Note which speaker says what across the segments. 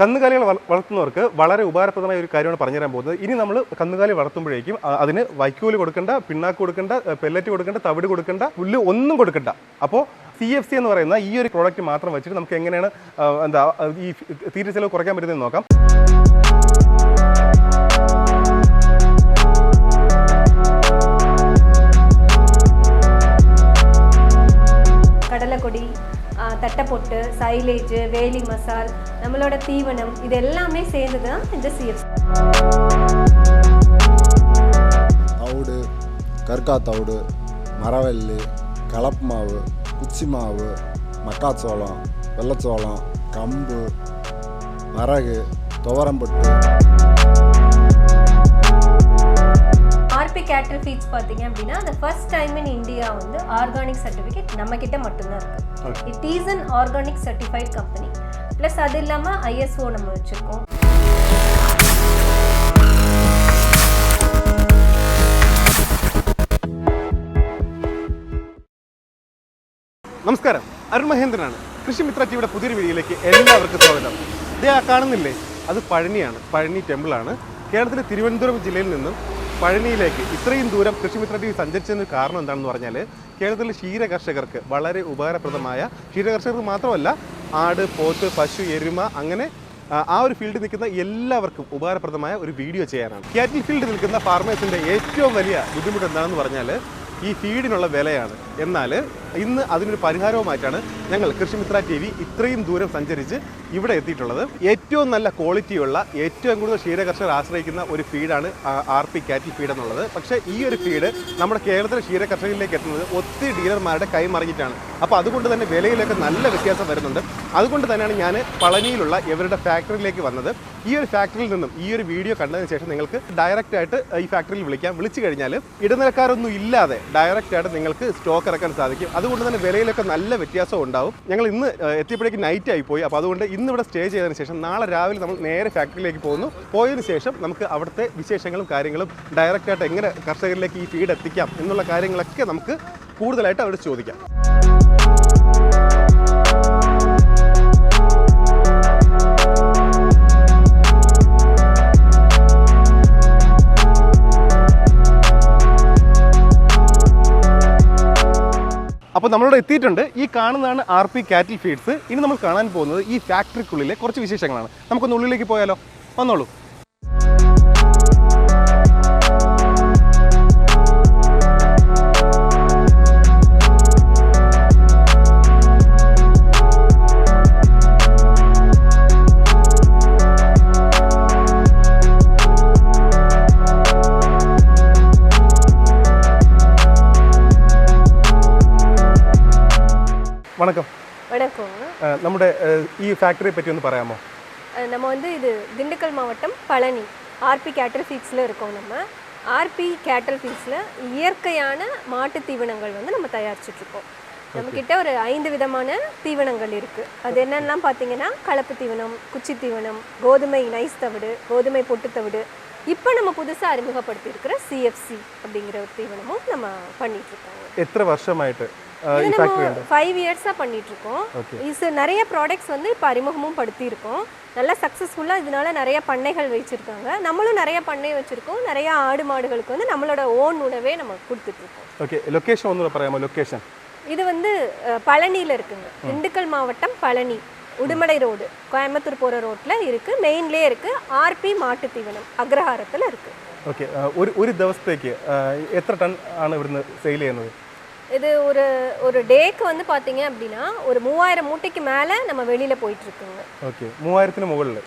Speaker 1: കന്നുകാലികൾ വളർത്തുന്നവർക്ക് വളരെ ഉപകാരപ്രദമായ ഒരു കാര്യമാണ് പറഞ്ഞു തരാൻ പോകുന്നത്. ഇനി നമ്മൾ കന്നുകാലി വളർത്തുമ്പോഴേക്കും അതിന് വൈക്കോൽ കൊടുക്കേണ്ട പിണ്ണാക്ക് കൊടുക്കേണ്ട പെല്ലറ്റ് കൊടുക്കേണ്ട തവിട് കൊടുക്കേണ്ട പുല്ല് ഒന്നും കൊടുക്കണ്ട. അപ്പോൾ സി എഫ് സി എന്ന് പറയുന്ന ഈ ഒരു പ്രോഡക്റ്റ് മാത്രം വെച്ചിട്ട് നമുക്ക് എങ്ങനെയാണ് എന്താ ഈ തീറ്റ ചെലവ് കുറയ്ക്കാൻ പറ്റുന്നത് നോക്കാം.
Speaker 2: കടലക്കൊടി தட்டைப்பொட்டு சைலேஜ் வேலி மசால் நம்மளோட தீவனம் இது எல்லாமே சேர்ந்து தான் இந்த சிஎஃப்
Speaker 3: தவுடு கற்கா தவுடு மரவள்ளி கலப்பு மாவு குச்சி மாவு மக்காச்சோளம் வெள்ளச்சோளம்
Speaker 2: கம்பு மரகு துவரம்பட்டு. கேட்டல் ஃபீட்ஸ் பார்த்தீங்க அப்படின்னா அந்த ஃபர்ஸ்ட் டைம் இன் இந்தியா வந்து ஆர்கானிக் சர்டிஃபிகேட் நம்ம கிட்ட மட்டும்தான் இருக்கு it is an organic certified company plus அது இல்லாமல் ஐஎஸ்ஓ நம்ம வச்சுருக்கோம்
Speaker 1: നമസ്കാരം അരുൺ മഹേന്ദ്രനാണ് കൃഷിമിത്ര ടിവിയുടെ പുതിയൊരു വീഡിയോയിലേക്ക് എല്ലാവർക്കും സ്വാഗതം ഇത് ആ കാണുന്നില്ലേ അത് പഴനിയാണ് പഴനി ടെമ്പിളാണ് കേരളത്തിലെ തിരുവനന്തപുരം ജില്ലയിൽ നിന്നും പഴനിയിലേക്ക് ഇത്രയും ദൂരം കൃഷിമിത്ര ടി വി സഞ്ചരിച്ചതിന് കാരണം എന്താണെന്ന് പറഞ്ഞാൽ കേരളത്തിലെ ക്ഷീര കർഷകർക്ക് വളരെ ഉപകാരപ്രദമായ ക്ഷീര കർഷകർക്ക് മാത്രമല്ല ആട് പോത്ത് പശു എരുമ അങ്ങനെ ആ, ഒരു ഫീൽഡിൽ നിൽക്കുന്ന എല്ലാവർക്കും ഉപകാരപ്രദമായ ഒരു വീഡിയോ ചെയ്യാനാണ്. കാറ്റിൽ ഫീൽഡിൽ നിൽക്കുന്ന ഫാർമേഴ്സിന്റെ ഏറ്റവും വലിയ ബുദ്ധിമുട്ട് എന്താണെന്ന് പറഞ്ഞാൽ ഈ ഫീഡിനുള്ള വിലയാണ്. എന്നാൽ ഇന്ന് അതിനൊരു പരിഹാരവുമായിട്ടാണ് ഞങ്ങൾ കൃഷിമിത്ര ടി വി ഇത്രയും ദൂരം സഞ്ചരിച്ച് ഇവിടെ എത്തിയിട്ടുള്ളത്. ഏറ്റവും നല്ല ക്വാളിറ്റിയുള്ള ഏറ്റവും കൂടുതൽ ക്ഷീരകർഷകർ ആശ്രയിക്കുന്ന ഒരു ഫീഡാണ് ആർ പി കാറ്റി ഫീഡ് എന്നുള്ളത്. പക്ഷേ ഈ ഒരു ഫീഡ് നമ്മുടെ കേരളത്തിലെ ക്ഷീരകർഷകരിലേക്ക് എത്തുന്നത് ഒത്തിരി ഡീലർമാരുടെ കൈമറിഞ്ഞിട്ടാണ് അപ്പോൾ അതുകൊണ്ട് തന്നെ വിലയിലൊക്കെ നല്ല വ്യത്യാസം വരുന്നുണ്ട്. അതുകൊണ്ട് തന്നെയാണ് ഞാൻ പളനിയിലുള്ള ഇവരുടെ ഫാക്ടറിയിലേക്ക് വന്നത്. ഈ ഒരു ഫാക്ടറിയിൽ നിന്നും ഈ ഒരു വീഡിയോ കണ്ടതിന് ശേഷം നിങ്ങൾക്ക് ഡയറക്റ്റ് ആയിട്ട് ഈ ഫാക്ടറിയിൽ വിളിക്കാം. വിളിച്ചു കഴിഞ്ഞാൽ ഇടനിലക്കാരൊന്നും ഇല്ലാതെ ഡയറക്റ്റ് ആയിട്ട് നിങ്ങൾക്ക് സ്റ്റോക്ക് ഇറക്കാൻ സാധിക്കും. അതുകൊണ്ട് തന്നെ വിലയിലൊക്കെ നല്ല വ്യത്യാസം ഉണ്ടാവും. ഞങ്ങൾ ഇന്ന് എത്തിയപ്പോഴേക്ക് നൈറ്റ് ആയി പോയി. അപ്പോൾ അതുകൊണ്ട് ഇന്ന് ഇവിടെ സ്റ്റേ ചെയ്തതിന് ശേഷം നാളെ രാവിലെ നമ്മൾ നേരെ ഫാക്ടറിയിലേക്ക് പോകുന്നു. പോയതിന് ശേഷം നമുക്ക് അവിടുത്തെ വിശേഷങ്ങളും കാര്യങ്ങളും ഡയറക്റ്റായിട്ട് എങ്ങനെ കർഷകരിലേക്ക് ഈ ഫീഡ് എത്തിക്കാം എന്നുള്ള കാര്യങ്ങളൊക്കെ നമുക്ക് കൂടുതലായിട്ട് അവരോട് ചോദിക്കാം. നമ്മളിവിടെ എത്തിയിട്ടുണ്ട്. ഈ കാണുന്നതാണ് ആർ പി കാറ്റിൽ ഫീഡ്സ് ഇനി നമ്മൾ കാണാൻ പോകുന്നത് ഈ ഫാക്ടറിക്കുള്ളിലെ കുറച്ച് വിശേഷങ്ങളാണ്. നമുക്കൊന്ന് ഉള്ളിലേക്ക് പോയാലോ? വന്നോളൂ. നമ്മുടെ அஹ், ഈ ഫാക്ടറിയെ பற்றி ഒന്ന് പറയാമോ
Speaker 2: அஹ் நம்ம வந்து இது திண்டுக்கல் மாவட்டம் பழனி ஆர்பி கேட்டல் ஃபீட்ஸில் இருக்கோம் நம்ம ஆர்பி கேட்டல் ஃபீட்ஸில் இயற்கையான மாட்டு தீவனங்கள் வந்து நம்ம தயாரிச்சிட்ருக்கோம் நம்மக்கிட்ட ஒரு ஐந்து விதமான தீவனங்கள் இருக்குது அது என்னென்னலாம் பார்த்தீங்கன்னா கலப்பு தீவனம் குச்சி தீவனம் கோதுமை நைஸ் தவிடு கோதுமை பொட்டு தவிடு இப்போ நம்ம புதுசாக அறிமுகப்படுத்தியிருக்கிற சிஎஃப்சி அப்படிங்கிற ஒரு தீவனமும் நம்ம பண்ணிகிட்ருக்கோங்க
Speaker 1: എത്ര വർഷമായിട്ട് அஹ், ഈ
Speaker 2: இது
Speaker 1: ഫാക്ടറി
Speaker 2: நம்ம
Speaker 1: ഉണ്ട്
Speaker 2: ஃபைவ் இயர்ஸாக பண்ணிட்டு இருக்கோம்
Speaker 1: Okay.
Speaker 2: இது நிறைய ப்ராடக்ட்ஸ் வந்து இப்போ அறிமுகமும் படுத்தியிருக்கோம் நல்லா சக்ஸஸ்ஃபுல்லாக இதனால நிறைய பண்ணைகள் வச்சிருக்காங்க நம்மளும் நிறைய பண்ணை வச்சிருக்கோம் நிறைய ஆடு மாடுகளுக்கு வந்து நம்மளோட ஓன் உணவே நம்ம கொடுத்துட்ருக்கோம்
Speaker 1: ഓക്കെ ലൊക്കേഷൻ ഒന്നുകൂടെ പറയാമോ ലൊക്കേഷൻ
Speaker 2: இது வந்து அஹ், பழனியில் இருக்குங்க திண்டுக்கல் மாவட்டம் பழனி உடுமலை ரோடு கோயம்புத்தூர் போகிற ரோட்டில் இருக்குது மெயின்லேயே இருக்குது ஆர்பி மாட்டு தீவனம் அக்ரஹாரத்தில் இருக்குது
Speaker 1: ഓക്കെ ഒരു ഒരു ദിവസത്തേക്ക് അഹ്, എത്ര ടൺ ആണ് ഇവിടുന്ന് സെയിൽ ചെയ്യുന്നത്
Speaker 2: இது ஒரு ஒரு டேக்கு வந்து பார்த்தீங்க அப்படின்னா ஒரு மூவாயிரம் மூட்டைக்கு மேலே நம்ம வெளியில் போயிட்டுருக்குங்க
Speaker 1: ഓക്കെ മൂവായിരത്തിന് മുകളിൽ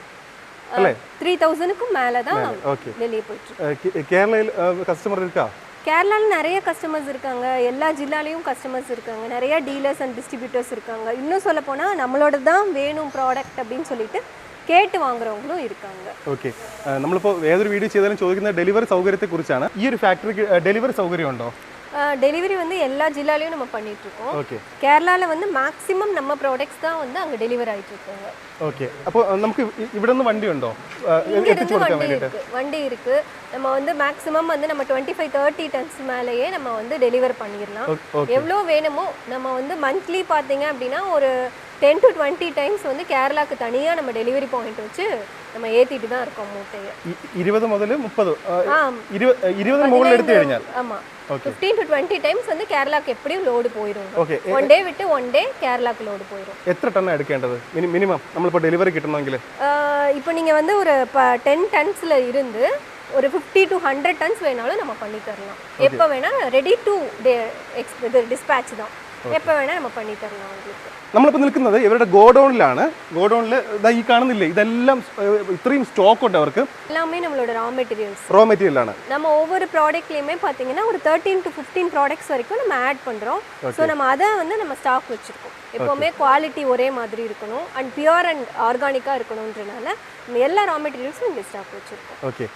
Speaker 1: അല്ലേ
Speaker 2: த்ரீ தௌசண்ட்க்கும் மேலே தான்
Speaker 1: ഓക്കെ
Speaker 2: வெளியே போயிட்டுருக்கு
Speaker 1: കേരളയിൽ കസ്റ്റമർ இருக்கா
Speaker 2: கேரளாவில் நிறைய கஸ்டமர்ஸ் இருக்காங்க எல்லா ஜில்லாலையும் கஸ்டமர்ஸ் இருக்காங்க நிறைய டீலர்ஸ் அண்ட் டிஸ்ட்ரிபியூட்டர்ஸ் இருக்காங்க இன்னும் சொல்ல போனால் நம்மளோட தான் வேணும் ப்ராடக்ட் அப்படின்னு சொல்லிட்டு கேட்டு வாங்குறவங்களும் இருக்காங்க
Speaker 1: ഓക്കെ നമ്മളിപ്പോൾ ഏതൊരു വീഡിയോ ചെയ്താലും ചോദിക്കുന്ന ഡെലിവറി സൗകര്യത്തെക്കുറിച്ചാണ് ഈ ഒരു ഫാക്ടറിക്ക് ഡെലിവറി സൗകര്യം ഉണ്ടോ
Speaker 2: டெலிவரி வந்து எல்லா ஜில்லாலையும் நம்ம பண்ணிட்டு இருக்கோம்
Speaker 1: ഓക്കെ
Speaker 2: கேரளாவில் வந்து மேக்ஸிமம் நம்ம ப்ராடக்ட்ஸ் தான் வந்து அங்கே டெலிவர் ஆயிட்டு இருக்காங்க
Speaker 1: ഓക്കെ അപ്പോൾ നമുക്ക് ഇ- ഇവിടെ നിന്ന് വണ്ടി ഉണ്ടോ
Speaker 2: இங்க
Speaker 1: എത്തിച്ചു
Speaker 2: இருந்து
Speaker 1: കൊടുക്കാൻ
Speaker 2: வண்டி
Speaker 1: വേണ്ടിയിട്ട്
Speaker 2: இருக்கு வண்டி இருக்கு நம்ம வந்து மேக்ஸிமம் வந்து நம்ம டுவெண்ட்டி ஃபைவ் தேர்ட்டி டன்ஸ் மேலேயே நம்ம வந்து டெலிவர் பண்ணிடலாம்
Speaker 1: ஓகே
Speaker 2: எவ்வளோ வேணுமோ நம்ம வந்து மந்த்லி பார்த்தீங்க அப்படின்னா ஒரு டென் டு டுவெண்ட்டி டைம்ஸ் வந்து கேரளாக்கு தனியாக நம்ம டெலிவரி பாயிண்ட் வச்சு நம்ம ஏற்றிட்டு தான் இருக்கோம் மூட்டையை
Speaker 1: ഇ- ഇരുപത് മുതൽ മുപ്പത് ആ,
Speaker 2: ஆ
Speaker 1: ഇരുപത് ഇരുപതിന് മുകളിൽ എടുത്തു കഴിഞ്ഞാൽ
Speaker 2: ஆமாம்
Speaker 1: Okay.
Speaker 2: Fifteen to twenty times வந்து கேரளாக்கு எப்படியும் லோடு போயிடும்
Speaker 1: ഓക്കെ
Speaker 2: ஒன் டே விட்டு ஒன் டே கேரளாக்கு லோடு போயிடும்
Speaker 1: എത്ര ടണ്ണാണ് എടുക്കേണ്ടത് മിനി മിനിമം നമ്മളിപ്പോൾ ഡെലിവറി കിട്ടണമെങ്കിൽ
Speaker 2: இப்போ நீங்கள் வந்து ஒரு இப்போ டென் டன்ஸில் இருந்து ஒரு ஃபிஃப்டி டு ஹண்ட்ரட் டன்ஸ் வேணாலும் நம்ம பண்ணி தரலாம் எப்போ வேணால் ரெடி டு டே எக்ஸ் இது டிஸ்பேட்ச் தான் எப்போ வேணால் நம்ம பண்ணி தரலாம் உங்களுக்கு
Speaker 1: നമ്മളിപ്പോൾ നിൽക്കുന്നത് ഇവരുടെ ഗോഡൗണിലാണ് ഗോഡൗണിൽ ഇതാ ഈ കാണുന്നില്ലേ ഇതെല്ലാം ഏഹ്, ഇത്രയും സ്റ്റോക്ക് ഉണ്ട് അവർക്ക്
Speaker 2: எல்லாமே நம்மளோட ரா மெட்டீரியல்ஸ்
Speaker 1: റോ മെറ്റീരിയൽ ആണ്
Speaker 2: நம்ம ஒவ்வொரு ப்ராடக்ட்லையுமே பார்த்தீங்கன்னா ஒரு தேர்ட்டீன் டு ஃபிஃப்டீன் ப்ராடக்ட்ஸ் வரைக்கும் நம்ம ஆட் பண்ணுறோம் ஸோ நம்ம அதை வந்து நம்ம ஸ்டாக் வச்சுருக்கோம் எப்போவுமே குவாலிட்டி ஒரே மாதிரி இருக்கணும் அண்ட் பியூர் அண்ட் ஆர்கானிக்காக இருக்கணுன்றனால நம்ம எல்லா ரா மெட்டீரியல்ஸும் இங்கே ஸ்டாக் வச்சுருக்கோம்
Speaker 1: ഓക്കെ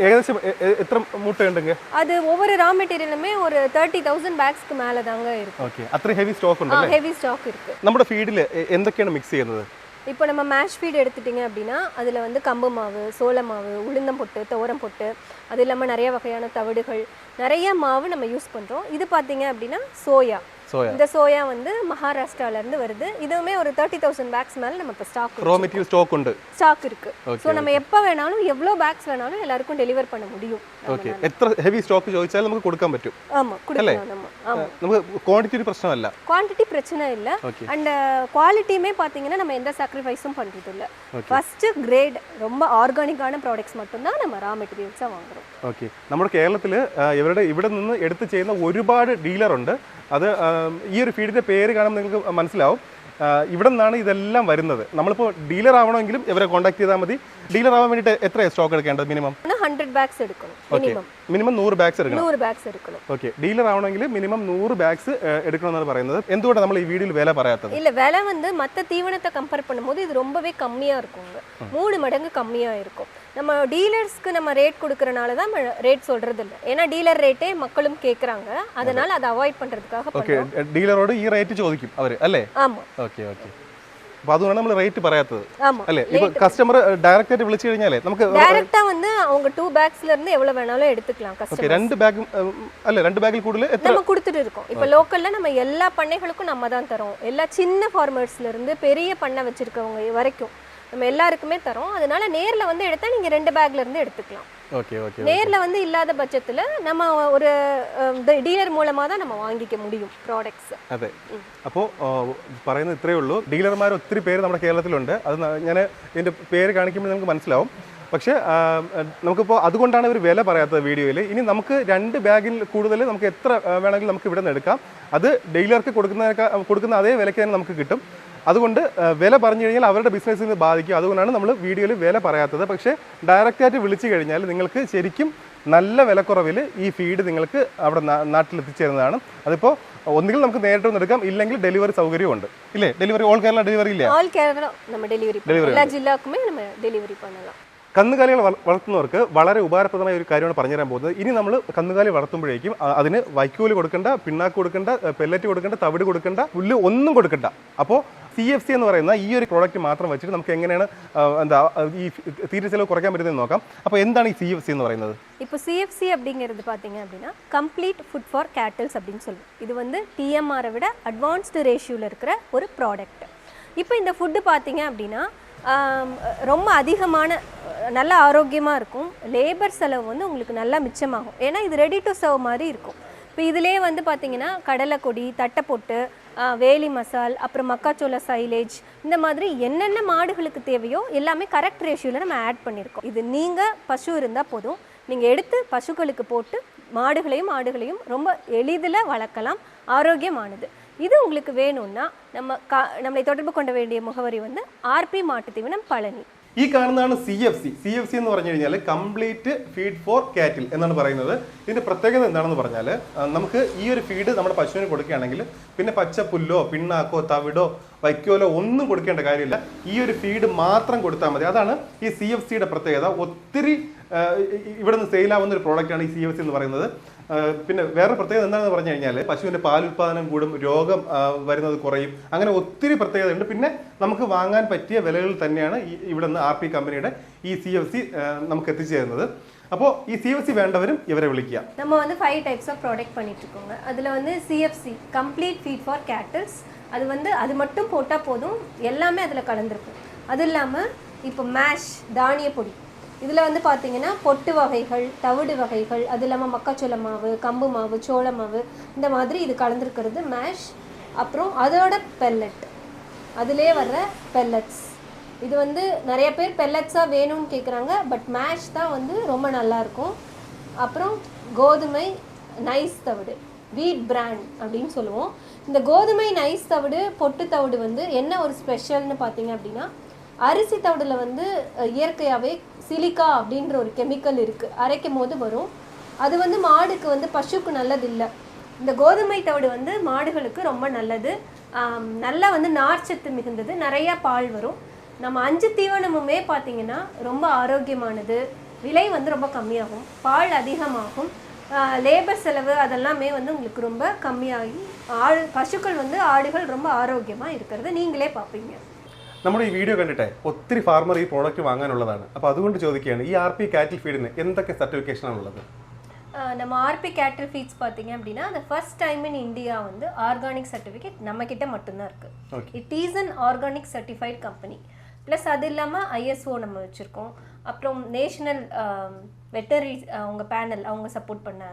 Speaker 1: ഏകദേശം എ- എ- എത്ര മുട്ടയുണ്ടെങ്കിൽ
Speaker 2: அது ஒவ்வொரு ரா மெட்டீரியலுமே ஒரு தேர்ட்டி தௌசண்ட் பேக்ஸ்க்கு மேலே தாங்க இருக்கும்
Speaker 1: ഓക്കെ അത്ര ഹെവി സ്റ്റോക്ക് ഉണ്ട്
Speaker 2: ஹெவி ஸ்டாக் இருக்குது
Speaker 1: നമ്മുടെ ഫീഡിൽ എന്തൊക്കെയാണ് മിക്സ് ചെയ്യുന്നത്
Speaker 2: இப்போ நம்ம மேஷ் ஃபீட் எடுத்துட்டிங்க அப்படின்னா அதில் வந்து கம்பு மாவு சோள மாவு உளுந்தம் பொட்டு துவரம் பொட்டு அது இல்லாமல் நிறைய வகையான தவிடுகள் நிறைய மாவு நம்ம யூஸ் பண்ணுறோம் இது பார்த்தீங்க அப்படின்னா சோயா
Speaker 1: സോയ
Speaker 2: இந்த சோயா வந்து மகாராஷ்டிரால இருந்து வருது இதுவுமே ஒரு தேர்ட்டி தௌசண்ட் பேக்ஸ் மேலே நம்ம இப்போ ஸ்டாக்
Speaker 1: റോ മെറ്റീരിയൽ സ്റ്റോക്ക് ഉണ്ട്
Speaker 2: ஸ்டாக் இருக்கு
Speaker 1: Okay,
Speaker 2: ஸோ நம்ம எப்போ வேணாலும் எவ்வளோ பேக்ஸ் வேணாலும் எல்லாருக்கும் டெலிவர் பண்ண முடியும்
Speaker 1: ഓക്കെ എത്ര ഹെവി സ്റ്റോക്ക് ചോദിച്ചാൽ നമുക്ക് കൊടുക്കാൻ പറ്റും
Speaker 2: ஆமாம் கொடுக்கலாம் நம்ம ஆமாம்
Speaker 1: നമുക്ക് ക്വാണ്ടിറ്റി ഒരു പ്രശ്നമല്ല
Speaker 2: குவான்டிட்டி பிரச்சனை இல்லை
Speaker 1: Okay.
Speaker 2: அண்ட் குவாலிட்டியுமே பார்த்தீங்கன்னா நம்ம எந்த சாக்ரிஃபைஸும் பண்ணுறது இல்லை ஃபஸ்ட்டு கிரேட் ரொம்ப ஆர்கானிக்கான ப்ராடக்ட்ஸ் மட்டும்தான் நம்ம ரா மெட்டீரியல்ஸாக வாங்குறோம்
Speaker 1: ഓക്കെ നമ്മുടെ കേരളത്തിൽ ഇവരുടെ ഇവിടെ നിന്ന് എടുത്ത് ചെയ്യുന്ന ഒരുപാട് ഡീലറുണ്ട് അത് ആ, ഈ ഒരു ഫീഡിൻ്റെ പേര് കാണുമ്പോൾ നിങ്ങൾക്ക് മനസ്സിലാവും ആ, ഇവിടെ നിന്നാണ് ഇതെല്ലാം വരുന്നത് നമ്മളിപ്പോൾ ഡീലർ ആവണമെങ്കിലും ഇവരെ കോൺടാക്ട് ചെയ്താൽ മതി ഡീലർ ആവാൻ വേണ്ടിയിട്ട് എത്രയാണ് സ്റ്റോക്ക് എടുക്കേണ്ടത് മിനിമം
Speaker 2: ஆனால் ஹண்ட்ரட் பேக்ஸ் எடுக்கணும்
Speaker 1: ഓക്കെ
Speaker 2: மினிமம்
Speaker 1: മിനിമം നൂറ് ബാഗ്സ് എടുക്കണം
Speaker 2: நூறு பேக்ஸ் எடுக்கணும்
Speaker 1: ഓക്കെ ഡീലർ ആവണമെങ്കിൽ മിനിമം നൂറ് ബാഗ്സ് എടുക്കണമെന്നാണ് പറയുന്നത് എന്തുകൊണ്ടാണ് നമ്മൾ ഈ വീഡിയോയിൽ വില പറയാത്തത്
Speaker 2: இல்ல விலை வந்து மற்ற தீவனத்தை கம்பேர் பண்ணும்போது இது ரொம்பவே கம்மியா இருக்குங்க மூணு மடங்கு கம்மியா இருக்கும் நம்ம டீலர்ஸ்க்கு நம்ம ரேட் கொடுக்கறனால தான் ரேட் சொல்றது இல்லை ஏன்னா டீலர் ரேட்டே மக்களும் கேட்குறாங்க அதனால அதை அவாய்ட் பண்றதுக்காக
Speaker 1: ഓക്കെ
Speaker 2: பண்ணுறோம்
Speaker 1: ഡീലറോട് ഈ റേറ്റ് ചോദിക്കും അവർ അല്ലേ
Speaker 2: ஆமா
Speaker 1: ഓക്കെ ഓക്കെ അപ്പോൾ അതുകൊണ്ടാണ് നമ്മൾ റേറ്റ് പറയാത്തത്
Speaker 2: ஆமா
Speaker 1: അല്ലേ ഇപ്പൊ കസ്റ്റമർ ഡയറക്റ്റ് ആയിട്ട് വിളിച്ചു കഴിഞ്ഞാലേ നമുക്ക്
Speaker 2: டைரக்டா வந்து அவங்க டூ பேக்ஸ்ல இருந்து எவ்வளவு வேணாலும் எடுத்துக்கலாம்
Speaker 1: ഓക്കെ
Speaker 2: கஸ்டமர்
Speaker 1: രണ്ട് ബാഗും അല്ല രണ്ട് ബാഗിൽ കൂടുതൽ എത്ര
Speaker 2: நம்ம கொடுத்துட்டு இருக்கோம் இப்போ லோக்கல்ல நம்ம எல்லா பண்ணைகளுக்கும் நம்ம தான் தரோம் எல்லா சின்ன ஃபார்மர்ஸ்ல இருந்து பெரிய பண்ணை வச்சிருக்கவங்க வரைக்கும் நம்ம எல்லாருக்குமே தரோம் அதனால நேர்ல வந்து எடுத்தா நீங்க ரெண்டு பேக்ல இருந்து எடுத்துக்கலாம்
Speaker 1: ഓക്കെ ഓക്കെ
Speaker 2: நேர்ல வந்து இல்லாத பட்சத்துல நம்ம ஒரு டீலர் மூலமா தான் நம்ம வாங்கிக்க முடியும் ப்ராடக்ட்ஸ்
Speaker 1: അതെ അപ്പോൾ പറയുന്നത് ഇത്രയേ ഉള്ളൂ ഡീലർമാർ ഒത്തിരി പേര് നമ്മുടെ കേരളത്തിലുണ്ട് അത് ഞാൻ ഇതിൻ്റെ പേര് കാണിക്കുമ്പോൾ നമുക്ക് മനസ്സിലാവും പക്ഷേ ആ, നമുക്കിപ്പോൾ അതുകൊണ്ടാണ് ഇവർ വില പറയാത്തത് വീഡിയോയിൽ ഇനി നമുക്ക് രണ്ട് ബാഗിൽ കൂടുതൽ നമുക്ക് എത്ര ആ, വേണമെങ്കിലും നമുക്ക് ഇവിടെ നിന്ന് എടുക്കാം അത് ഡീലർക്ക് കൊടുക്കുന്നതിനേക്കാൾ കൊടുക്കുന്ന അതേ വിലയ്ക്ക് തന്നെ നമുക്ക് കിട്ടും അതുകൊണ്ട് വില പറഞ്ഞു കഴിഞ്ഞാൽ അവരുടെ ബിസിനസ്സിൽ നിന്ന് ബാധിക്കും. അതുകൊണ്ടാണ് നമ്മൾ വീഡിയോയിൽ വില പറയാത്തത്. പക്ഷേ ഡയറക്റ്റായിട്ട് വിളിച്ചു കഴിഞ്ഞാൽ നിങ്ങൾക്ക് ശരിക്കും നല്ല വിലക്കുറവിൽ ഈ ഫീഡ് നിങ്ങൾക്ക് അവിടെ നാട്ടിൽ എത്തിച്ചേരുന്നതാണ് അതിപ്പോൾ ഒന്നുകിൽ നമുക്ക് നേരിട്ട് വന്നെടുക്കാം ഇല്ലെങ്കിൽ ഡെലിവറി സൗകര്യം ഉണ്ട്. ഇല്ലേ? ഡെലിവറി ഓൾ കേരള ഡെലിവറി ഇല്ലേ?
Speaker 2: ഓൾ കേരള ഡെലിവറി എല്ലാ ജില്ലക്കും ഡെലിവറി പോകാനുള്ള
Speaker 1: കന്നുകാലികൾ വള- വളർത്തുന്നവർക്ക് വളരെ ഉപകാരപ്രദമായ ഒരു കാര്യമാണ് പറഞ്ഞുതരാൻ പോകുന്നത് ഇനി നമ്മൾ കന്നുകാലി വളർത്തുമ്പോഴേക്കും അ- അതിന് വൈക്കോല് കൊടുക്കേണ്ട പിണ്ണാക്ക് കൊടുക്കേണ്ട പെല്ലറ്റ് കൊടുക്കേണ്ട തവിട് കൊടുക്കേണ്ട പുല്ല് ഒന്നും കൊടുക്കണ്ട അപ്പോൾ സി എഫ് സി എന്ന് പറയുന്ന ഈ ഒരു പ്രോഡക്റ്റ് മാത്രം വെച്ചിട്ട് നമുക്ക് എങ്ങനെയാണ് ആ, എന്താ ആ, ഈ തീറ്റ ചെലവ് കുറയ്ക്കാൻ പറ്റുന്നതെന്ന് നോക്കാം അപ്പോൾ എന്താണ് ഈ സി എഫ് സി എന്ന് പറയുന്നത്
Speaker 2: இப்போ சிஎஃப்சி அப்படிங்கிறது பார்த்தீங்க அப்படின்னா கம்ப்ளீட் ஃபுட் ஃபார் கேட்டில்ஸ் அப்படின்னு சொல்லுவோம் இது வந்து டிஎம்ஆரை விட அட்வான்ஸ்டு ரேஷியோவில் இருக்கிற ஒரு ப்ராடக்ட் இப்போ இந்த ஃபுட்டு பார்த்தீங்க அப்படின்னா ஆம், ரொம்ப அதிகமான அஹ், நல்ல ஆரோக்கியமாக இருக்கும். லேபர் செலவு வந்து உங்களுக்கு நல்லா மிச்சமாகும். ஏன்னா இது ரெடி டு சர்வ் மாதிரி இருக்கும். இப்போ இதிலே வந்து பார்த்திங்கன்னா கடலைக்கொடி தட்டைப்பொட்டு வேலி மசால் அப்புறம் மக்காச்சோள சைலேஜ் இந்த மாதிரி என்னென்ன மாடுகளுக்கு தேவையோ எல்லாமே கரெக்ட் ரேஷியோவில் நம்ம ஆட் பண்ணியிருக்கோம் இது நீங்கள் பசு இருந்தால் போதும். நீங்கள் எடுத்து பசுக்களுக்கு போட்டு மாடுகளையும் ஆடுகளையும் ரொம்ப எளிதில் வளர்க்கலாம். ஆரோக்கியமானது. இது உங்களுக்கு வேணும்னா நம்ம கா நம்மளை தொடர்பு கொண்ட வேண்டிய முகவரி வந்து ஆர்பி மாட்டுத்தீவனம் பழனி.
Speaker 1: ഈ കാണുന്നതാണ് C F C C F C എന്ന് പറഞ്ഞു കഴിഞ്ഞാൽ കംപ്ലീറ്റ് ഫീഡ് ഫോർ കാറ്റിൽ എന്നാണ് പറയുന്നത്. ഇതിന്റെ പ്രത്യേകത എന്താണെന്ന് പറഞ്ഞാൽ നമുക്ക് ഈ ഒരു ഫീഡ് നമ്മുടെ പശുവിന് കൊടുക്കുകയാണെങ്കിൽ പിന്നെ പച്ച പുല്ലോ പിണ്ണാക്കോ തവിടോ വൈക്കോലോ ഒന്നും കൊടുക്കേണ്ട കാര്യമില്ല. ഈ ഒരു ഫീഡ് മാത്രം കൊടുത്താൽ മതി. അതാണ് ഈ സി എഫ് സിയുടെ പ്രത്യേകത. ഒത്തിരി ഇവിടുന്ന് സെയിലാവുന്ന ഒരു പ്രോഡക്റ്റാണ് ഈ സി എഫ് സി എന്ന് പറയുന്നത്. പിന്നെ വേറെ പ്രത്യേകത എന്താണെന്ന് പറഞ്ഞു കഴിഞ്ഞാൽ പശുവിന്റെ പാലുൽപാദനം കൂടും രോഗം ആ, വരുന്നത് കുറയും അങ്ങനെ ഒത്തിരി പ്രത്യേകതയുണ്ട് പിന്നെ നമുക്ക് വാങ്ങാൻ പറ്റിയ വിലകളിൽ തന്നെയാണ് ഈ ഇവിടെ നിന്ന് ആർ പി കമ്പനിയുടെ ഈ സി എഫ് സി നമുക്ക് എത്തിച്ചേരുന്നത് അപ്പോൾ ഈ സി എഫ് സി വേണ്ടവരും ഇവരെ വിളിക്കുക
Speaker 2: நம்ம வந்து ஃபைவ் டைப்ஸ் ஆஃப் ப்ராடக்ட் பண்ணிட்டு இருக்கோங்க அதில் வந்து CFC complete feed for cattles அது வந்து அது மட்டும் போட்டால் போதும் எல்லாமே அதில் கலந்துருக்கும் அது இல்லாமல் இப்போ மேஷ் தானிய பொடி இதில் வந்து பார்த்தீங்கன்னா பொட்டு வகைகள் தவிடு வகைகள் அது இல்லாமல் மக்காச்சோள மாவு கம்பு மாவு சோள மாவு இந்த மாதிரி இது கலந்துருக்கிறது மேஷ் அப்புறம் அதோட பெல்லட் அதிலே வர்ற பெல்லட்ஸ் இது வந்து நிறைய பேர் பெல்லட்ஸாக வேணும்னு கேட்குறாங்க பட் மேஷ் தான் வந்து ரொம்ப நல்லா இருக்கும் அப்புறம் கோதுமை நைஸ் தவிடு வீட் பிராண்ட் அப்படின்னு சொல்லுவோம். இந்த கோதுமை நைஸ் தவிடு பொட்டு தவிடு வந்து என்ன ஒரு ஸ்பெஷல்னு பார்த்தீங்க அப்படின்னா அரிசி தவிடில் வந்து இயற்கையாகவே சிலிக்கா அப்படின்ற ஒரு கெமிக்கல் இருக்குது அரைக்கும் போது வரும். அது வந்து மாடுக்கு வந்து பசுக்கு நல்லது இல்லை இந்த கோதுமை தவிடு வந்து மாடுகளுக்கு ரொம்ப நல்லது. நல்லா வந்து நார்ச்சத்து மிகுந்தது. நிறையா பால் வரும். நம்ம அஞ்சு தீவனமுமே பார்த்திங்கன்னா ரொம்ப ஆரோக்கியமானது. விலை வந்து ரொம்ப கம்மியாகும். பால் அதிகமாகும். லேபர் செலவு அதெல்லாமே வந்து உங்களுக்கு ரொம்ப கம்மியாகி ஆடு பசுக்கள் வந்து ஆடுகள் ரொம்ப ஆரோக்கியமாக இருக்கிறத. நீங்களே பார்ப்பீங்க.
Speaker 1: നമ്മുടെ ഈ വീഡിയോ കണ്ടിട്ടെ ഒത്തിരി ഫാർമർ ഈ പ്രോഡക്റ്റ് വാങ്ങാനുള്ളതാണ് അപ്പോൾ അതുകൊണ്ട് ചോദിക്കുകയാണ് ഈ ആർ പി കാറ്റിൽ ഫീഡിന് എന്തൊക്കെ സർട്ടിഫിക്കേഷനാണ് ഉള്ളത്
Speaker 2: ஆஹ் நம்ம ஆர்பி கேட்டல் ஃபீட்ஸ் பார்த்தீங்க அப்படின்னா அந்த ஃபர்ஸ்ட் டைம் இன் இந்தியா வந்து ஆர்கானிக் சர்டிஃபிகேட் நம்ம கிட்ட மட்டும்தான் இருக்கு
Speaker 1: Okay.
Speaker 2: It is an organic certified company plus அது இல்லாமல் ஐஎஸ்ஓ நம்ம வச்சுருக்கோம் அப்புறம் நேஷனல் வெட்டரி அவங்க பேனல் அவங்க சப்போர்ட் பண்ண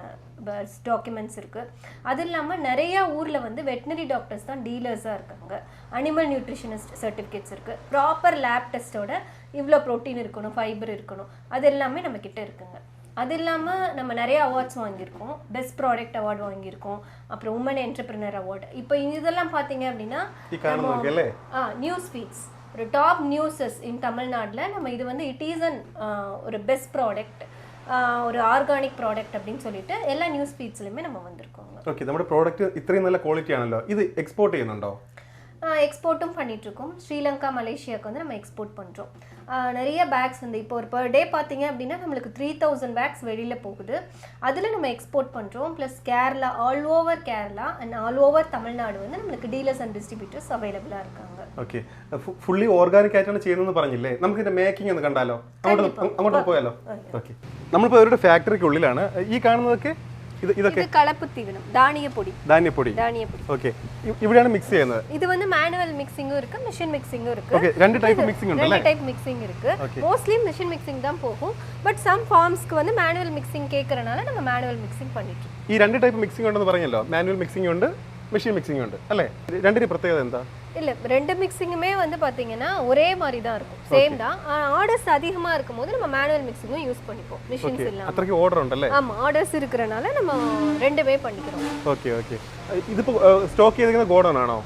Speaker 2: டாக்குமெண்ட்ஸ் இருக்குது அது இல்லாமல் நிறையா ஊரில் வந்து வெட்டினரி டாக்டர்ஸ் தான் டீலர்ஸாக இருக்காங்க. அனிமல் நியூட்ரிஷனிஸ்ட் சர்டிஃபிகேட்ஸ் இருக்குது ப்ராப்பர் லேப் டெஸ்ட்டோட இவ்வளோ ப்ரோட்டீன் இருக்கணும் ஃபைபர் இருக்கணும். அது எல்லாமே நம்மக்கிட்ட இருக்குங்க. அது இல்லாமல் நம்ம நிறைய அவார்ட்ஸ் வாங்கியிருக்கோம் பெஸ்ட் ப்ராடக்ட் அவார்டு வாங்கியிருக்கோம் அப்புறம் உமன் என்டர்பிரினர் அவார்டு இப்போ இதெல்லாம் பார்த்தீங்க அப்படின்னா
Speaker 1: ഈ കാണുന്നതൊക്കെ അല്ലേ
Speaker 2: ஆ நியூஸ் ஃபீட்ஸ் ஒரு டாப் நியூஸஸ் இன் தமிழ்நாட்டில் நம்ம இது வந்து இட் இஸ் அன் ஒரு பெஸ்ட் ப்ராடக்ட் ஒரு ஆர்கானிக் ப்ராடக்ட் அப்படின்னு சொல்லிட்டு எல்லா நியூஸ் ஃபீட்ஸ்லையுமே நம்ம வந்திருக்கோங்க
Speaker 1: ഓക്കെ നമ്മുടെ പ്രോഡക്റ്റ് ഇത്രയും നല്ല ക്വാളിറ്റി ആണല്ലോ ഇത് എക്സ്പോർട്ട് ചെയ്യുന്നുണ്ടോ
Speaker 2: எக்ஸ்போர்ட்டும் பண்ணிட்டு இருக்கோம் ஸ்ரீலங்கா மலேசியாவுக்கு வந்து நம்ம எக்ஸ்போர்ட் பண்ணுறோம் நிறைய பேக்ஸ் வந்து இப்போ ஒரு பர் டே பார்த்தீங்க அப்படின்னா நம்மளுக்கு த்ரீ தௌசண்ட் பேக்ஸ் வெளியில் போகுது அதில் நம்ம எக்ஸ்போர்ட் பண்ணுறோம் plus Kerala all over Kerala and all over Tamil Nadu வந்து நம்மளுக்கு டீலர்ஸ் அண்ட் டிஸ்ட்ரிபியூட்டர்ஸ் அவைலபிளாக இருக்காங்க
Speaker 1: ഓക്കെ ഫുള്ളി ഓർഗാനിക് ആയിട്ടാണ് ചെയ്യുന്നതെന്ന് പറഞ്ഞില്ലേ നമുക്ക് ഇതിന്റെ മേക്കിംഗ് ഒന്ന് കണ്ടാലോ അങ്ങോട്ട് അങ്ങോട്ട് പോയാലോ ഓക്കെ നമ്മളിപ്പോൾ അവരുടെ ഫാക്ടറിക്കുള്ളിലാണ് ഈ കാണുന്നതൊക്കെ ഇത് ഇതൊക്കെ
Speaker 2: இது கலப்பு தீவனம் தானிய பொடி
Speaker 1: ധാന്യപ്പൊടി
Speaker 2: தானிய பொடி
Speaker 1: ഓക്കെ ഇവിടെയാണ് മിക്സ് ചെയ്യുന്നത്
Speaker 2: இது வந்து மேனுவல் மிக்சிங்கும் இருக்கு மிஷின் மிக்சிங்கும் இருக்கு
Speaker 1: ஓகே ரெண்டு டைப் மிக்சிங் ഉണ്ട്
Speaker 2: ரெண்டு டைப் மிக்சிங் இருக்கு மோஸ்ட்லி மிஷின் மிக்சிங் தான் போகும் பட் சம் ஃபார்ம்ஸ்க்கு வந்து மேனுவல் மிக்சிங் கேட்கறனால நம்ம மேனுவல் மிக்சிங் பண்ணிட்டு இருக்கோம்.
Speaker 1: ഈ രണ്ട് ടൈപ്പ് മിക്സിംഗ് ഉണ്ടെന്ന് പറഞ്ഞല്ലോ മാനുവൽ മിക്സിംഗ് ഉണ്ട് മെഷീൻ മിക്സിംഗ് ഉണ്ട് അല്ലേ രണ്ടിന്റെ പ്രത്യേകത എന്താ
Speaker 2: இல்ல ரெண்டு மிக்சிங்குமே வந்து பாத்தீங்கன்னா ஒரே மாதிரி தான் இருக்கும் சேம் தான் ஆர்டர்ஸ் அதிகமா இருக்கும்போது நம்ம மேனுவல் மிக்சிங்கும் யூஸ் பண்ணிப்போம் மிஷின்ஸ் இல்லாம
Speaker 1: അത്രയ്ക്ക് ഓർഡർ ഉണ്ടല്ലേ
Speaker 2: ஆமா ஆர்டர்ஸ் இருக்கிறனால நம்ம ரெண்டுமே பண்ணிக்கிறோம்
Speaker 1: ഓക്കെ ഓക്കെ ഇതിപ്പോ സ്റ്റോക്ക് ചെയ്തിരിക്കുന്ന ഗോഡൗൺ ആണോ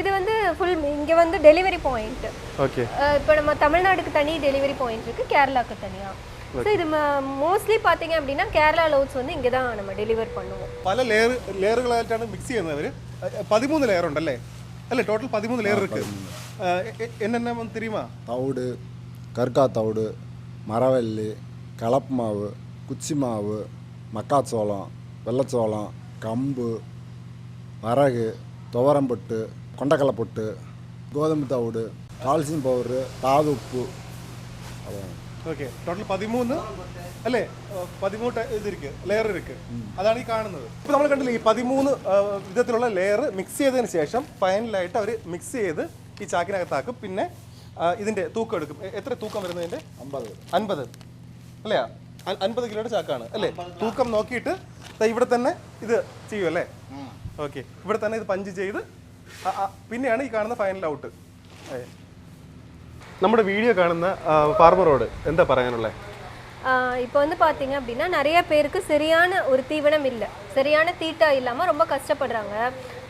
Speaker 2: இது வந்து ஃபுல் இங்க வந்து டெலிவரி பாயிண்ட்
Speaker 1: ഓക്കെ
Speaker 2: இப்போ நம்ம தமிழ்நாடுக்கு தனி டெலிவரி பாயிண்ட் இருக்கு கேரளாக்கு தனியா ஸோ இது மோஸ்ட்லி பார்த்தீங்க அப்படின்னா கேரளா லவுட்ஸ் வந்து இங்கே தான் நம்ம டெலிவர் பண்ணுவோம்
Speaker 1: പല ലെയർ ലെയറുകളായിട്ടാണ് മിക്സ് ചെയ്യുന്നവർ பதிமூணு லேயர் உண்டല്ലേ അല്ലേ டோட்டல் പതിമൂന്ന് ലെയർ ഇருக்கு என்னென்ன வந்து தெரியுமா
Speaker 3: தவிடு கற்கா தவிடு மரவள்ளி கலப்பு மாவு குச்சி மாவு மக்காச்சோளம் வெள்ளச்சோளம் கம்பு வரகு துவரம்பொட்டு கொண்டக்கடலை பொட்டு கோதுமை தவிடு கால்சியம் பவுடரு தாது உப்பு அவ்வளோ
Speaker 1: ഓക്കെ ടോട്ടൽ പതിമൂന്ന് അല്ലേ? പതിമൂന്ന് ഇതിരിക്ക് ലെയർ ഇരിക്ക്. അതാണ് ഈ കാണുന്നത്. ഇപ്പൊ നമ്മൾ കണ്ടില്ലേ ഈ പതിമൂന്ന് വിധത്തിലുള്ള ലെയർ മിക്സ് ചെയ്തതിന് ശേഷം ഫൈനലായിട്ട് അവർ മിക്സ് ചെയ്ത് ഈ ചാക്കിനകത്താക്കും. പിന്നെ ഇതിന്റെ തൂക്കം എടുക്കും. എത്ര തൂക്കം വരുന്നതിന്റെ
Speaker 3: അമ്പത്.
Speaker 1: അൻപത്. അല്ലേ? അൻപത് കിലോയുടെ ചാക്കാണ്. അല്ലേ? തൂക്കം നോക്കിയിട്ട് ഇവിടെ തന്നെ ഇത് ചെയ്യും അല്ലേ? ഓക്കെ ഇവിടെ തന്നെ ഇത് പഞ്ച് ചെയ്ത് പിന്നെയാണ് ഈ കാണുന്ന ഫൈനൽ ഔട്ട് അതെ നമ്മുടെ വീഡിയോ കാണുന്ന ഫാർമറോട് എന്താ പറയാനുള്ളത്
Speaker 2: இப்போ வந்து பார்த்தீங்க அப்படின்னா நிறைய பேருக்கு சரியான ஒரு தீவனம் இல்லை சரியான தீட்டா இல்லாமல் ரொம்ப கஷ்டப்படுறாங்க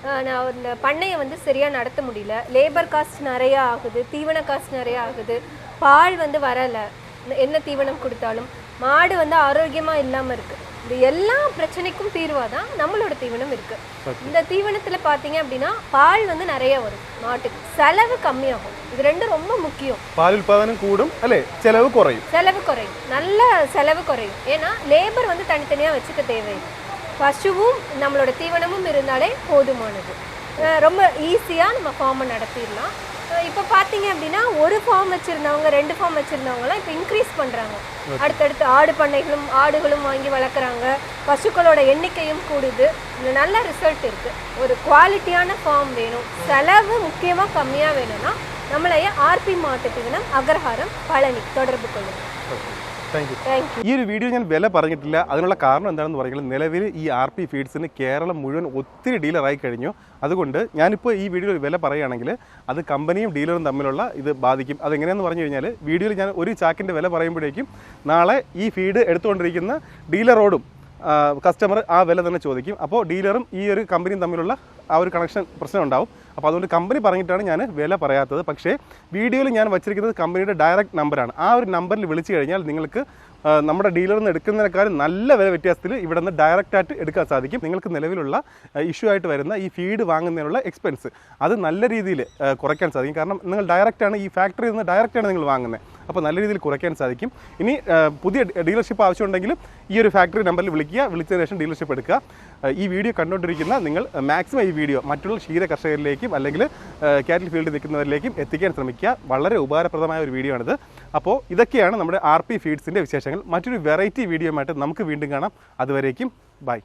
Speaker 2: ஆஹ் நான் இந்த பண்ணையை வந்து சரியாக நடத்த முடியல லேபர் காஸ்ட் நிறையா ஆகுது தீவன காஸ்ட் நிறையா ஆகுது பால் வந்து வரலை என்ன தீவனம் கொடுத்தாலும் மாடு வந்து ஆரோக்கியமாக இல்லாமல் இருக்குது இது எல்லா பிரச்சனைக்கும் தீர்வாக தான் நம்மளோட தீவனம் இருக்கு. இந்த தீவனத்தில் பார்த்தீங்க அப்படின்னா பால் வந்து நிறைய வரும் நாட்டுக்கு. செலவு கம்மியாகும். இது ரெண்டும் ரொம்ப முக்கியம்.
Speaker 1: பால் உற்பத்தனம் கூடும் அல்லே செலவு குறையும்?
Speaker 2: செலவு குறையும். நல்ல செலவு குறையும். ஏன்னா லேபர் வந்து தனித்தனியாக வச்சுக்க தேவை பசுவும் நம்மளோட தீவனமும் இருந்தாலே போதுமானது. ரொம்ப ஈஸியாக நம்ம ஃபார்மை நடத்திடலாம். இப்போ பார்த்தீங்க அப்படின்னா ஒரு ஃபார்ம் வச்சுருந்தவங்க ரெண்டு ஃபார்ம் வச்சுருந்தவங்களாம் இப்போ இன்க்ரீஸ் பண்ணுறாங்க அடுத்தடுத்து ஆடு பண்ணைகளும் ஆடுகளும் வாங்கி வளர்க்குறாங்க. பசுக்களோட எண்ணிக்கையும் கூடுது. இது நல்ல ரிசல்ட் இருக்குது ஒரு குவாலிட்டியான ஃபார்ம் வேணும். செலவு முக்கியமாக கம்மியாக வேணும்னா நம்மளைய ஆர்பி மாட்டு தீவனம் அகர்ஹாரம் பழனி தொடர்பு கொள்ளுங்க.
Speaker 1: താങ്ക് യു ഈ ഒരു വീഡിയോ ഞാൻ വില പറഞ്ഞിട്ടില്ല. അതിനുള്ള കാരണം എന്താണെന്ന് പറഞ്ഞാൽ നിലവിൽ ഈ ആർ പി ഫീഡ്സിന് കേരളം മുഴുവൻ ഒത്തിരി ഡീലറായി കഴിഞ്ഞു. അതുകൊണ്ട് ഞാനിപ്പോൾ ഈ വീഡിയോയിൽ വില പറയുകയാണെങ്കിൽ അത് കമ്പനിയും ഡീലറും തമ്മിലുള്ള ഇത് ബാധിക്കും. അതെങ്ങനെയെന്ന് പറഞ്ഞു കഴിഞ്ഞാൽ വീഡിയോയിൽ ഞാൻ ഒരു ചാക്കിന്റെ വില പറയുമ്പോഴേക്കും നാളെ ഈ ഫീഡ് എടുത്തുകൊണ്ടിരിക്കുന്ന ഡീലറോടും കസ്റ്റമർ ആ വില തന്നെ ചോദിക്കും. അപ്പോൾ ഡീലറും ഈ ഒരു കമ്പനിയും തമ്മിലുള്ള ആ ഒരു കണക്ഷൻ പ്രശ്നം ഉണ്ടാവും. അപ്പോൾ അതുകൊണ്ട് കമ്പനി പറഞ്ഞിട്ടാണ് ഞാൻ വില പറയാത്തത്. പക്ഷേ വീഡിയോയിൽ ഞാൻ വച്ചിരിക്കുന്നത് കമ്പനിയുടെ ഡയറക്റ്റ് നമ്പറാണ് ആ ഒരു നമ്പറിൽ വിളിച്ചു കഴിഞ്ഞാൽ നിങ്ങൾക്ക് നമ്മുടെ ഡീലറിൽ നിന്ന് എടുക്കുന്നതിനേക്കാളും നല്ല വില വ്യത്യാസത്തിൽ ഇവിടെ നിന്ന് ഡയറക്റ്റായിട്ട് എടുക്കാൻ സാധിക്കും. നിങ്ങൾക്ക് നിലവിലുള്ള ഇഷ്യൂ ആയിട്ട് വരുന്ന ഈ ഫീഡ് വാങ്ങുന്നതിനുള്ള എക്സ്പെൻസ് അത് നല്ല രീതിയിൽ കുറയ്ക്കാൻ സാധിക്കും. കാരണം നിങ്ങൾ ഡയറക്റ്റാണ് ഈ ഫാക്ടറിയിൽ നിന്ന് ഡയറക്റ്റാണ് നിങ്ങൾ വാങ്ങുന്നത് അപ്പോൾ നല്ല രീതിയിൽ കുറയ്ക്കാൻ സാധിക്കും. ഇനി പുതിയ ഡീലർഷിപ്പ് ആവശ്യമുണ്ടെങ്കിൽ ഈ ഒരു ഫാക്ടറി നമ്പറിൽ വിളിക്കുക വിളിച്ചതിന് ശേഷം ഡീലർഷിപ്പ് എടുക്കുക. ഈ വീഡിയോ കണ്ടുകൊണ്ടിരിക്കുന്ന നിങ്ങൾ മാക്സിമം ഈ വീഡിയോ മറ്റുള്ള ക്ഷീര കർഷകരിലേക്കും അല്ലെങ്കിൽ കാറ്റിൽ ഫീൽഡിൽ നിൽക്കുന്നവരിലേക്കും എത്തിക്കാൻ ശ്രമിക്കുക. വളരെ ഉപകാരപ്രദമായ ഒരു വീഡിയോ ആണിത്. അപ്പോൾ ഇതൊക്കെയാണ് നമ്മുടെ ആർ പി ഫീഡ്സിന്റെ വിശേഷങ്ങൾ. മറ്റൊരു വെറൈറ്റി വീഡിയോയുമായിട്ട് നമുക്ക് വീണ്ടും കാണാം. അതുവരേക്കും ബൈ.